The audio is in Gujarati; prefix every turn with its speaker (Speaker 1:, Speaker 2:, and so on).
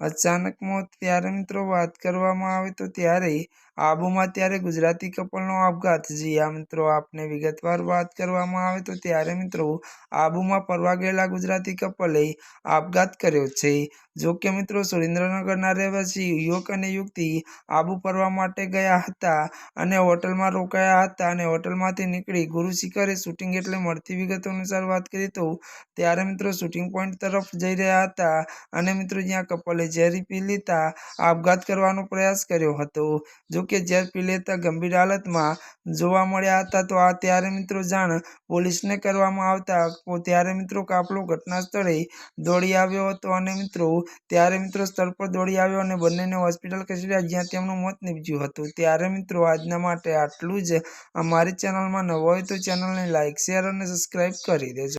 Speaker 1: અચાનક મોત ત્યારે મિત્રો વાત કરવામાં આવે તો ત્યારે આબુમાં ત્યારે ગુજરાતી કપલનો આપઘાત. જી મિત્રો, આપને વિગતવાર વાત કરવામાં આવે તો ત્યારે મિત્રો આબુમાં ફરવા ગયેલા ગુજરાતી કપલે આપઘાત કર્યો છે. જો કે મિત્રો સુરેન્દ્રનગરના રહેવાસી યુવક અને યુવતી આબુ ફરવા માટે ગયા હતા અને હોટલમાં રોકાયા હતા અને હોટલમાંથી નીકળી ગુરુ શિખરે શૂટિંગ એટલે મળતી વિગતો અનુસાર વાત કરીએ તો ત્યારે મિત્રો શૂટિંગ પોઈન્ટ તરફ જઈ રહ્યા હતા અને મિત્રો જ્યાં કપલે ઝેરી પી લેતા આપઘાત કરવાનો પ્રયાસ કર્યો હતો. જો કે ઝેર પી લેતા ગંભીર હાલતમાં જોવા મળ્યા હતા તો આ ત્યારે મિત્રો જાણ પોલીસને કરવામાં આવતા ત્યારે મિત્રો કાફલો ઘટના સ્થળે દોડી આવ્યો હતો અને મિત્રો ત્યારે મિત્રો સ્થળ પર દોડી આવ્યો અને બંનેને હોસ્પિટલ ખસેડ્યા જ્યાં તેમનું મોત નીપજ્યું હતું. ત્યારે મિત્રો આજના માટે આટલું જ. અમારી ચેનલમાં નવો હોય તો ચેનલને લાઇક શેર અને સબસ્ક્રાઈબ કરી દેજો.